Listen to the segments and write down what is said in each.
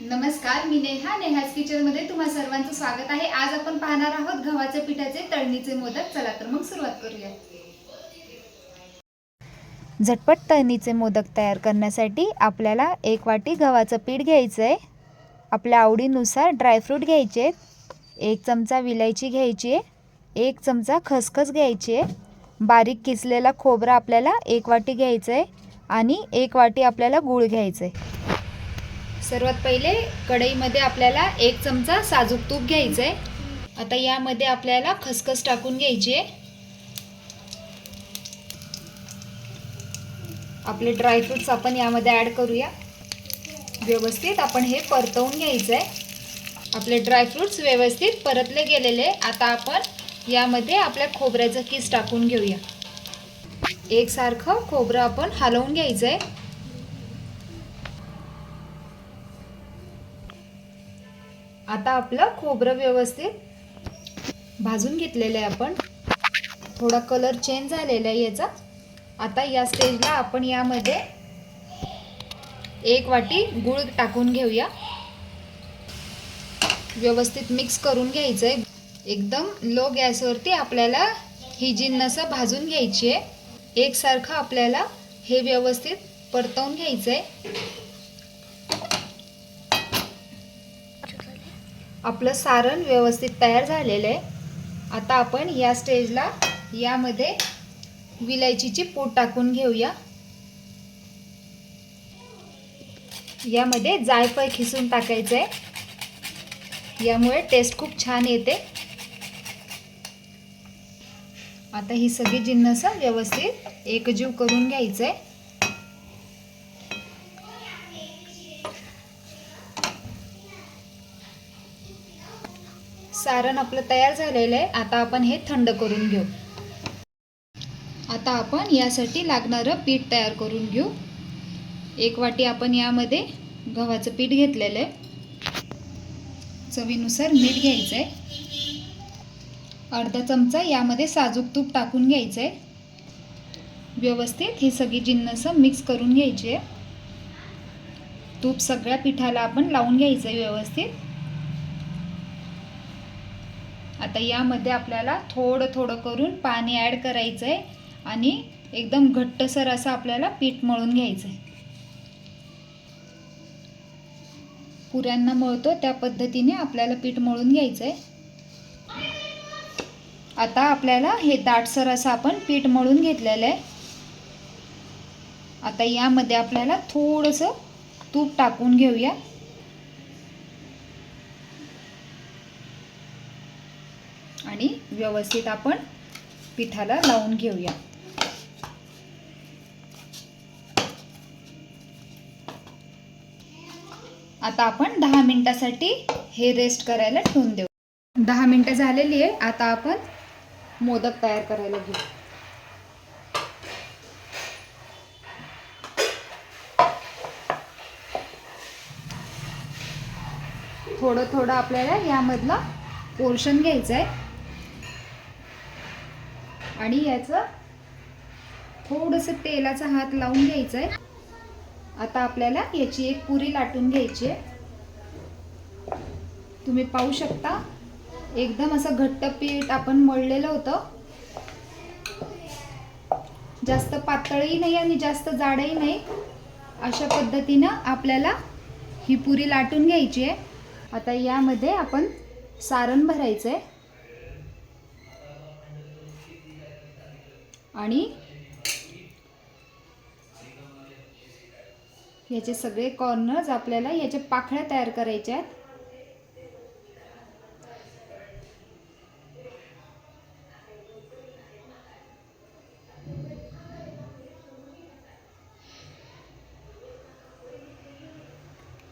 नमस्कार मी नेहा. नेहाज किचनमध्ये तुम्हा सर्वांचं स्वागत आहे. आज आपण पाहणार आहोत गव्हाच्या पिठाचे तळणीचे मोदक. चला तर मग सुरुवात करूया. झटपट तळणीचे मोदक तयार करण्यासाठी आपल्याला एक वाटी गव्हाचं पीठ घ्यायचं आहे आपल्या आवडीनुसार ड्रायफ्रूट घ्यायचे. एक चमचा विलायची घ्यायची. आहे एक चमचा खसखस घ्यायची. आहे बारीक किसलेला खोबरा आपल्याला एक वाटी घ्यायचं आहे आणि एक वाटी आपल्याला गूळ घ्यायचं आहे सर्वात पहिले कढईमध्ये आपल्याला एक चमचा साजूक तूप घ्यायचं आहे आता यामध्ये आपल्याला खसखस टाकून घ्यायची आहे. आपले ड्रायफ्रुट्स आपण यामध्ये ॲड करूया. व्यवस्थित आपण हे परतवून घ्यायचं आहे आपले ड्रायफ्रुट्स व्यवस्थित परतले गेलेले आता आपण यामध्ये आपल्या खोबऱ्याचं किस टाकून घेऊया. एकसारखं खोबरं आपण हलवून घ्यायचं आहे आता आपलं खोबरं व्यवस्थित भाजून घेतलेलं आहे आपण. थोडा कलर चेंज झालेला आहे याचा. आता या स्टेजला आपण यामध्ये एक वाटी गूळ टाकून घेऊया. व्यवस्थित मिक्स करून घ्यायचं आहे एकदम लो गॅसवरती आपल्याला ही जिन्नसं भाजून घ्यायची आहे एकसारखं आपल्याला हे व्यवस्थित परतवून घ्यायचं आहे आपलं सारण व्यवस्थित तयार झालेलं आहे. आता आपण या स्टेजला यामध्ये विलायचीची पूड टाकून घेऊया. यामध्ये जायफळ खिसून टाकायचं आहे. यामुळे टेस्ट खूप छान येते. आता ही सगळी जिन्नस व्यवस्थित एकजीव करून घ्यायचं आहे सारण आपलं तयार झालेलं आहे. आता आपण हे थंड करून घेऊ. आता आपण यासाठी लागणारं पीठ तयार करून घेऊ. एक वाटी आपण यामध्ये गव्हाचं पीठ घेतलेलं आहे. चवीनुसार मीठ घ्यायचं आहे अर्धा चमचा यामध्ये साजूक तूप टाकून घ्यायचं आहे व्यवस्थित ही सगळी जिन्नस मिक्स करून घ्यायची आहे. तूप सगळ्या पिठाला आपण लावून घ्यायचं आहे व्यवस्थित. आता यामध्ये आपल्याला थोडं थोडं करून पाणी ॲड करायचं आहे आणि एकदम घट्टसर असं आपल्याला पीठ मळून घ्यायचं आहे पुऱ्यांना मळतो त्या पद्धतीने आपल्याला पीठ मळून घ्यायचं आहे आता आपल्याला हे दाटसर असं आपण पीठ मळून घेतलेलं आहे. आता यामध्ये आपल्याला थोडंसं तूप टाकून घेऊया. आणि व्यवस्थित आपण पिठाला लावून घेऊया. आता आपण दहा मिनटासाठी हे रेस्ट करायला ठेवून देऊ. दहा मिनटं झालेली आहे. आता आपण मोदक तयार करायला घेऊ. थोडं थोडं आपल्याला यामधला पोर्शन घ्यायचं आहे आणि याचं थोडंसं तेलाचा हात लावून घ्यायचं आहे आता आपल्याला याची एक पुरी लाटून घ्यायची आहे. तुम्ही पाहू शकता एकदम असं घट्ट पीठ आपण मळलेलं होतं. जास्त पातळही नाही आणि जास्त जाडही नाही. अशा पद्धतीनं आपल्याला ही पुरी लाटून घ्यायची आहे. आता यामध्ये आपण सारण भरायचं आहे आणि याचे सगळे कॉर्नर्स आपल्याला याच्या पाखळ्या तयार करायच्या आहेत.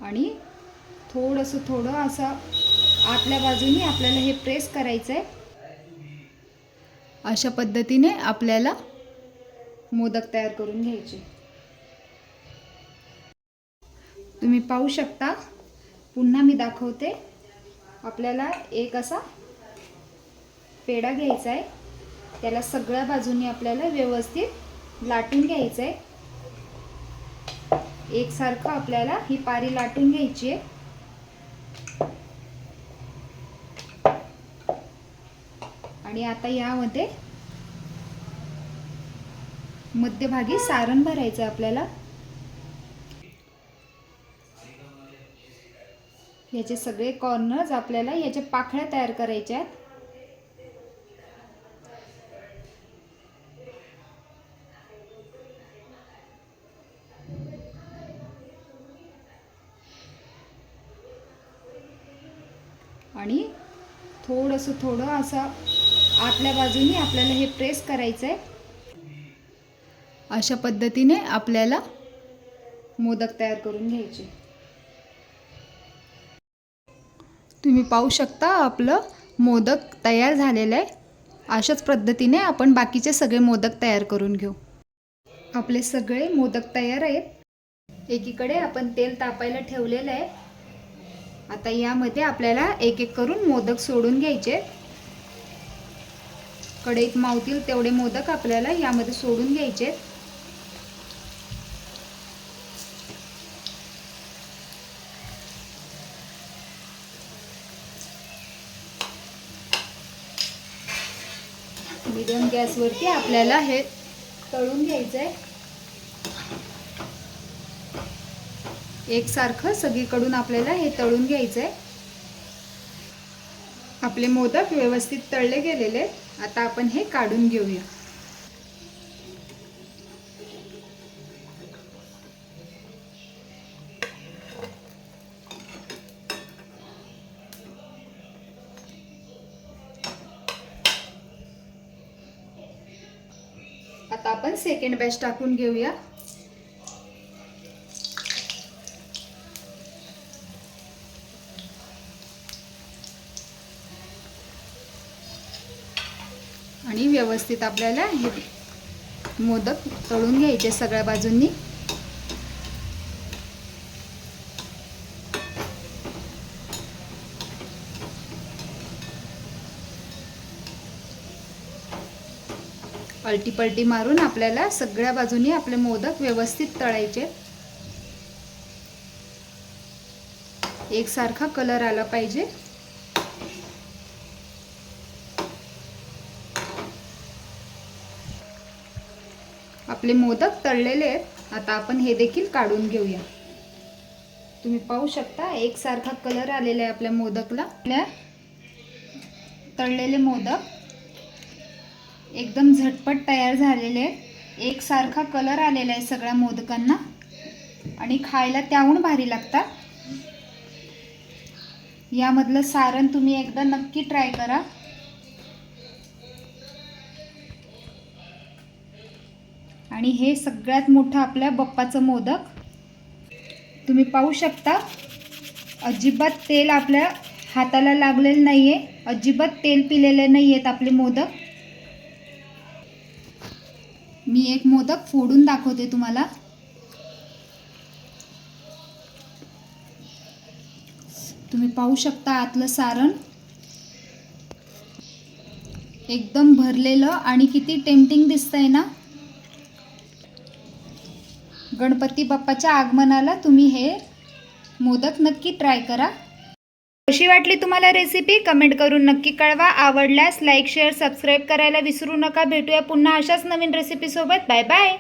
आणि थोडंसं थोडं असं आतल्या बाजूनी आपल्याला हे प्रेस करायचं आहे अशा पद्धतीने आपल्याला मोदक तयार करून घ्यायचे. तुम्ही पाहू शकता पुन्हा मी दाखवते. आपल्याला एक असा पेढा घ्यायचा आहे त्याला सगळ्या बाजूनी आपल्याला व्यवस्थित लाटून घ्यायचं आहे एकसारखं आपल्याला ही पारी लाटून घ्यायची आहे आणि आता यामध्ये मध्यभागी सारण भरायचं आहे आपल्याला. याचे सगळे कॉर्नर्स आपल्याला याच्या पाखळ्या तयार करायच्या आहेत. आणि थोडंसं थोडं असं आतल्या बाजूनी आपल्याला हे प्रेस करायचं आहे अशा पद्धतीने आपल्याला मोदक तयार करून घ्यायचे. तुम्ही पाहू शकता आपलं मोदक तयार झालेलं आहे. अशाच पद्धतीने आपण बाकीचे सगळे मोदक तयार करून घेऊ. आपले सगळे मोदक तयार आहेत. एकीकडे आपण तेल तापायला ठेवलेलं आहे. आता यामध्ये आपल्याला एक एक करून मोदक सोडून घ्यायचे. कढईत मावतील तेवढे मोदक आपल्याला यामध्ये सोडून घ्यायचे मिडियम गॅसवरती आपल्याला हे तळून घ्यायचं आहे एकसारखं सगळीकडून आपल्याला हे तळून घ्यायचं आहे आपले मोदक व्यवस्थित तळले गेलेले आहेत. आता आपण हे काढून घेऊया. आता आपण सेकंड बॅच टाकून घेऊया. आणि व्यवस्थित आपल्याला हे मोदक तळून घ्यायचे सगळ्या बाजूंनी. पलटी पलटी मारून आपल्याला सगळ्या बाजूनी आपले मोदक व्यवस्थित तळायचे. एकसारखा कलर आला पाहिजे. आपले मोदक तळलेले आहेत. आता आपण हे देखील काढून घेऊया. तुम्ही पाहू शकता एकसारखा कलर आलेला आहे आपल्या मोदकला. आपल्या तळलेले मोदक एकदम झटपट तयार झालेले आहेत. एकसारखा कलर आलेला आहे सगळ्या मोदकांना. आणि खायला त्याहून भारी लागतात. यामधलं सारण तुम्ही एकदा नक्की ट्राय करा. आणि हे सगळ्यात मोठं आपल्या बप्पाचं मोदक. तुम्ही पाहू शकता अजिबात तेल आपल्या हाताला लागलेलं नाही आहे अजिबात तेल पिलेले नाही आहेत आपले मोदक. मी एक मोदक फोडून दाखवते तुम्हाला. तुम्ही पाहू शकता आतलं सारण. एकदम भरलेलं आणि किती टेम्पटिंग दिसतंय ना. गणपती बाप्पाच्या आगमनाला तुम्ही हे मोदक नक्की ट्राय करा. कशी वाटली तुम्हाला रेसिपी कमेंट करून नक्की कळवा. आवडल्यास लाईक शेअर सबस्क्राईब करायला विसरू नका. भेटूया पुन्हा अशाच नवीन रेसिपीसोबत बाय बाय